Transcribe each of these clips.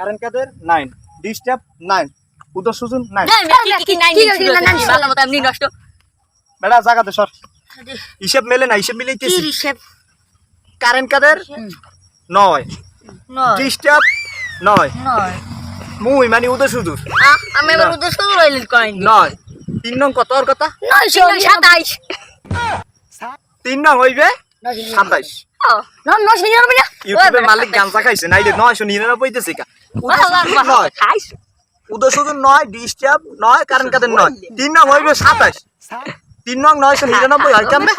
Current কাদের? Nine. Disturb? Nine. উদর সুজন? নাইন। নষ্ট। বেড়া জাগাতে সর। হিসেব মেলে না হিসেব মিলাইতেছি কারেন্ট কাদের? নয়। ডিস্টার্ব? নয়। মুই মানে উদর সুদূর আমি এবার উদ্দেশ্য রইলেন কয়েন নয়। তিন নং কত আর কথা? নয়শো সাতাইশ। তিন নং হইবে সাতাইশ। না মালিক গাঞ্জা খাইছে। নাইলে নয়শো নিরানব্বই দিতেছে কা। নয় খাইস উদর সুদূর নয়। ডিস্টার্ব নয় কারেন্ট কাদের নয়। তিন নং হইবে সাতাইশ তিন নং নয়শো নিরানব্বই হয় কেমনে?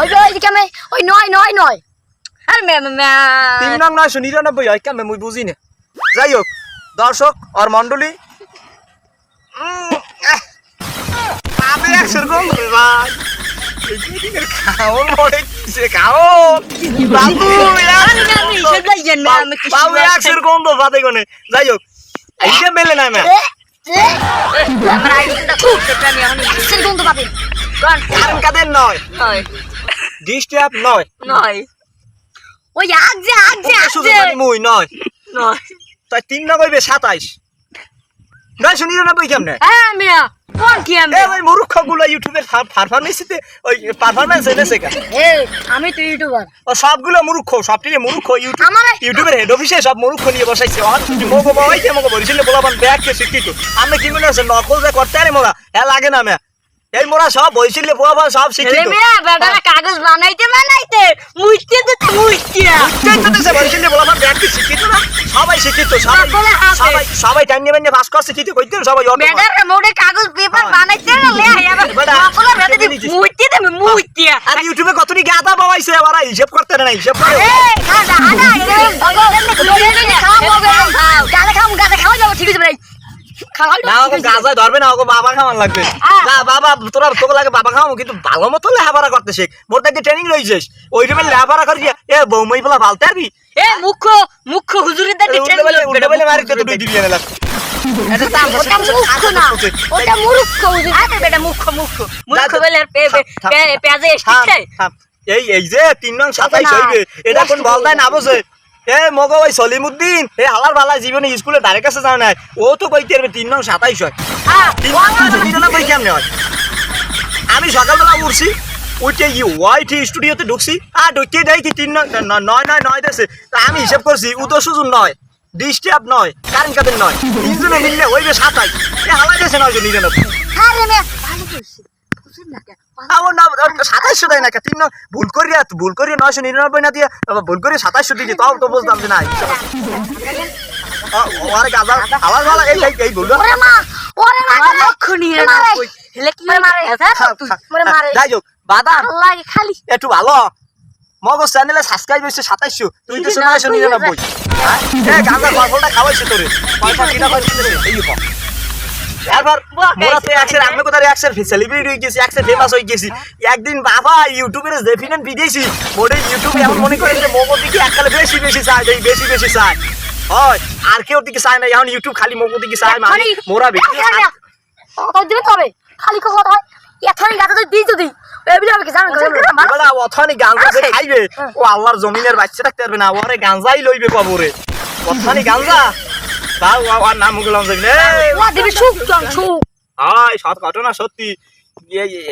ওই যে ওই যে কেমন? ওই নয় নয় নয়। আর তিন নং নয়শো নিরানব্বই হয় কেমনে? মুই বুঝি না যাই হোক দর্শক আর মন্ডলী আমি একশোর কম রে ভাই কিসে খাও বাবু বাবু একশোর কম তো কোনে যাই হোক এইটা মেলে না না গন্ধ পাবে কারণ কাদের নয় ডিস্টার্ব নয় ওই আগ যে আগ যে আগ যে মানে মুই নয় তাই তিন নং সাতাইশ নয়শো নিরানব্বই কেমনে? হ্যাঁ মিয়া। কোন কি আমি? এ ওই মূর্খগুলো ইউটিউবের পারফরমেন্সিতে ওই পারফরমেন্স এনেছে কা এই আমি তো ইউটিউবার। ও সবগুলো মূর্খ সবটিকে মূর্খ ইউটিউব আমার- ইউটিউবের হেড অফিসে সব মূর্খ নিয়ে বসাইছে। অন মোগো বাবাই কে মোগো বরিশালে বলাবান ব্যাগ কে শিক্ষিত। আমি কি মনে আছে নকল যে করতে আরে মোরা। এ লাগে না মে এই মোরা সব বরিশালে বলাবান সব শিক্ষিত মেয়ে বেটারা কাগজ বানাইতে বানাইতে মুইতে দিতে মুইতে চেষ্টা বরিশালে বলাবান ব্যাগ কে শিক্ষিত না সবাই শিক্ষিত সবাই বলে হাসে। সবাই সবাই টাইম নেবেন পাস করছে শিক্ষিত কইতে সবাই অটো বেটারা মোড়ে কাগজ পেপার হ্যাঁ। বানাইতে না লে আবার নকল বেটা নিছিস। মুইতে দেবে মুইতে আর ইউটিউবে কতটি গাদা বাবাইছে ওরা হিসাব করতে না হিসাব করে এই গাদা আদা না ওকে গাজায় ধরবে না ওকে বাবা খাওয়ান লাগবে। না বাবা তোরা তোকে লাগে বাবা খাওয়াবো কিন্তু ভালো মতো লেহাপড়া করতে শেখ মোর দেখে ট্রেনিং রয়েছিস ওই রকমের লেহাপড়া করি এ বৌমাই বলা ফালতে পারবি? এ মুখ্য মুখ্য হুজুরের দাঁড়িয়ে উল্টে বলে উল্টে বলে মারি তুই দিবি না এটা তো আমরা ওটা মুখ্য না ওটা মুরুক্ষ হুজুর। আরে বেটা মুখ্য মুখ্য। মুখ্য বলে আর পে- পে- থাম, পে- পেঁয়াজে। এই এই যে তিন নং সাতাইশ। হইবে। এটা কোন বল দেয় না বসে এ মগো ওই সলিমুদ্দিন। এ হালার বালা জীবনে স্কুলে ধারে কাছে যাও না ও তো কইতে পারবে তিন নং সাতাইশ হয়। হ্যাঁ আমি সকালবেলা উঠছি উঠে গিয়ে ওয়াইটি স্টুডিওতে ঢুকছি। আর ঢুকিয়ে দেয় কি তিন নং- নয় নয় নয় দেশে তা আমি হিসাব করছি উদয় সুজন নয় ডিস্টার্ব নয় কারেন্ট কাদের নয়। তিনজনে মিললে ওইবে সাতাই এ হালাই দেশে নয় নিরানব্বই আরে না দেয় না কে? তিন ভুল করিয়া ভুল করিয়া নয়শো নিরানব্বই না দিয়ে ভুল করিয়া সাতাইশশো দিয়েছি তাও তো বুঝলাম যে না আরে গাজা ভালো এই এই- ভুল একটু ভালো। মগজ চ্যানেলে সাবস্ক্রাইব হয়েছে সাতাইশশো তুই তো নয়শো নিরানব্বই। হ্যাঁ? ফলটা খাওয়াইছে তোরে। পয়সা কিনা করে কর। এরপর মোরা তো একসের আমি কোথায় একসের সেলিব্রিটি হয়ে গেছি একসের ফেমাস হয়ে। গেছি একদিন বাবা ইউটিউবের ডেফিনেট মোটে ইউটিউবে এমন মনে করে যে মোমোর দিকে এককালে বেশি বেশি চায় বেশি বেশি চায়। হয় আর কেউ দিকে চায় না এখন ইউটিউব খালি মোমো দিকে চায় মানে মোরা দিবে তবে খালি কত হয় তো দিই যদি অথনি গাঞ্জা যে খাইবে ও আল্লাহর জমিনের বাচ্চা থাকতে পারবে না ওরে গাঞ্জাই লইবে কবরে। অথনি গাঞ্জা? তাও আমার নাম গুলাম যাবে ওয়া দিবি সুখ জন সুখ হয় সৎ ঘটনা সত্যি।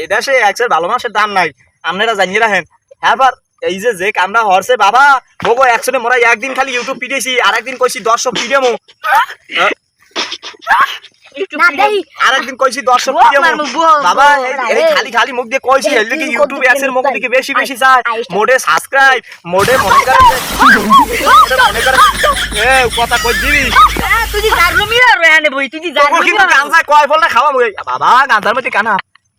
এদেশে একসাথে ভালো মাসের দাম নাই। আপনারা জানিয়ে রাখেন। এবার এই যে যে কামরা হরছে বাবা ভোগো একশনে মোরা একদিন খালি ইউটিউব পিটেছি আর একদিন কইছি দর্শক পিটেমো আরেকদিন কইছি দর্শক বাবা এই-। খালি খালি মুখ দিয়ে কইছি ইউটিউব মুখ কেমন দিকে বেশি বেশি চায়। মোডে সাবস্ক্রাইব মোডে মনে করে মনে করে এ কথা কই দিবি? তুই মিরা বই কিন্তু কয় ফলটা খাওয়া বাবা গাঞ্জার মধ্যে কানা।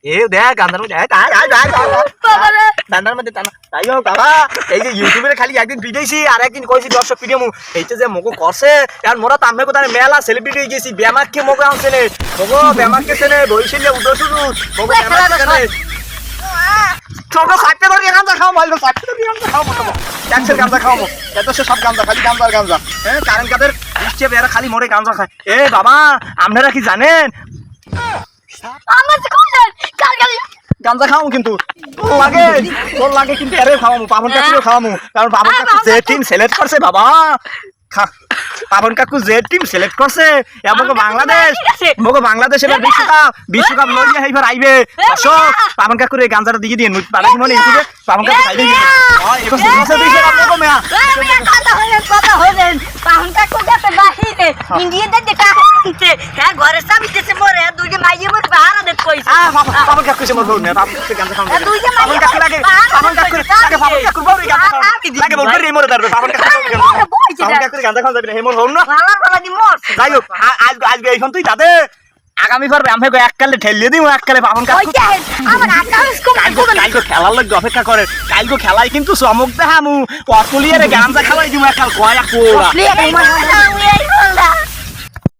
এ দেখ গাঞ্জার মধ্যে এই, আয়, আয়, আয়, আয়, আয়। বাবা রে দান্দার মধ্যে টানা তাই হোক বাবা এই যে ইউটিউবে খালি একদিন পিটাইছি আর একদিন কইছি দর্শক পিডিও মু এইটা যে মগো করছে আর মোরা তামে কোথায় মেলা সেলিব্রিটি হয়ে গেছি ব্যামাককে মগো আনছে নে মগো ব্যামাককে চেনে ওই খেলা ব্যামাককে চেনে ছোট সাইটে ধরে গাঞ্জা খাও মাইলো সাইটে ধরে গাঞ্জা খাও মোটামো ট্যাক্সের গাঞ্জা খাও এত সে সব গাঞ্জা খালি গাঞ্জার গাঞ্জা হ্যাঁ কারেন্ট কাদের বৃষ্টি বেড়া খালি মোরে গাঞ্জা খায় এ বাবা আপনারা কি জানেন আমার কোন কাল কাল গাঞ্জা খাওয়ামু কিন্তু। তোর লাগে তোর লাগে কিন্তু এরে খাওয়ামু পাপন কাটিও খাওয়ামু। কারণ পাপন কাটি যে টিম সিলেক্ট করছে বাবা। পাবন কাকু যে টিম সিলেক্ট করছে এবং বাংলাদেশ। ঠিক বাংলাদেশ এবার বিশ্বকাপ বিশ্বকাপ লইয়া এইবার আইবে। দর্শক পাবন কাকুর এই গাঞ্জাটা দিয়ে দিয়ে নুট পাবে মনে ইউটিউবে পাবন কাকু খাইবে হয়। এবার সুন্দর বিশ্বকাপ মগো মেয়া। কথা হলেন, কথা হলেন। পাহুনটা কোথাতে বাহিরে? ইন্ডিয়াতে যেটা হচ্ছে, হ্যাঁ, ঘরের চাবিতেছে মোরে, দুইটা মাইয়ে মোরে বাহারা আ পাবন কাকু সে মোর না পাবন কাকু গাঞ্জা খাওয়া দুই যে পাবন কাকু লাগে পাবন কাকু লাগে পাবন কাকু বড় গাঞ্জা খাওয়া লাগে বল করে মোরে দাঁড়বে পাবন কাকু পাবন কাকু গাঞ্জা খাওয়া যাবে না হেমর হল না। ভালার ভালা দি মরছে। যাই হোক আ- আজ আজকে তুই তাতে আগামী পারবে আমি এক কালে ঠেলিয়ে দিই এক কালে পাবন কালকে খেলার লাগবে অপেক্ষা করে কালকে খেলাই কিন্তু চমক দেখামু। অস্ট্রেলিয়ারে গাঞ্জা খাওয়াই দিমু একাল কয়া এই,